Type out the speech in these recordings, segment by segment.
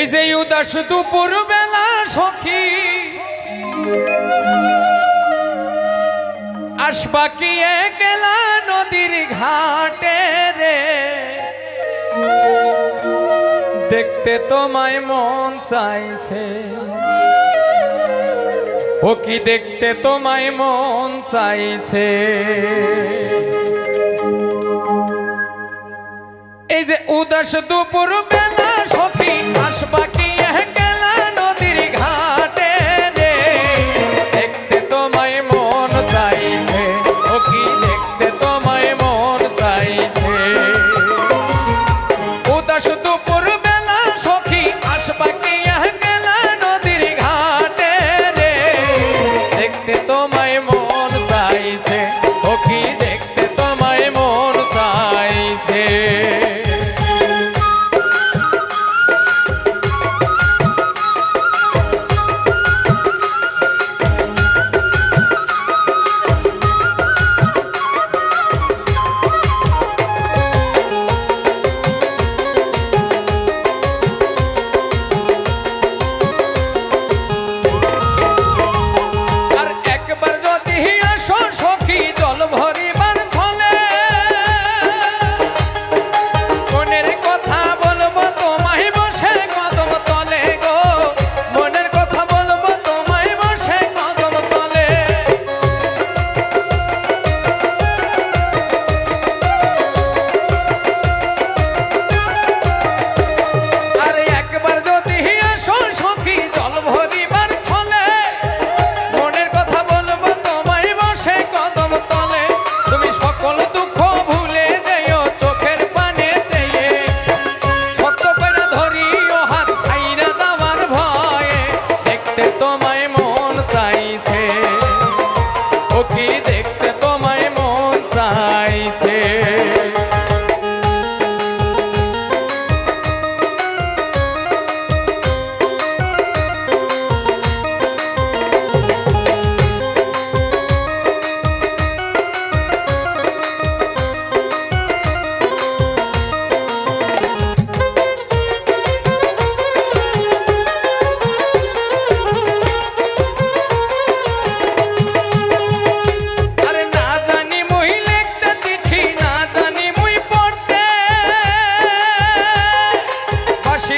এই যে উদাস দুপুর বেলা সখী আশপাকিয়ে গেলা নদীর ঘাটে রে। দেখতে তোমায় মন চাইছে। ও কি দেখতে তোমায় মন চাইছে? এই যে উদাস দুপুর বেলা সখী আসবাকি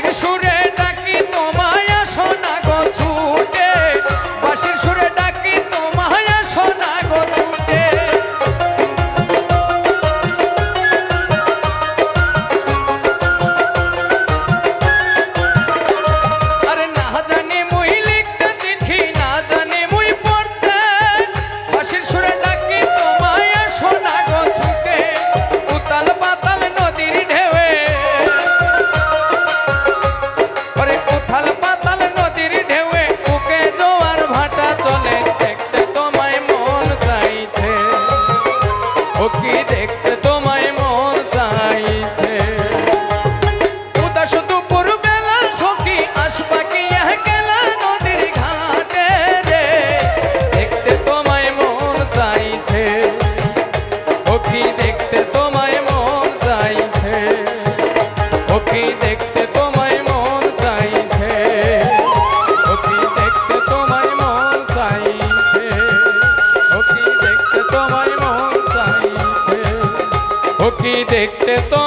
Jesús. কি দেখতে তো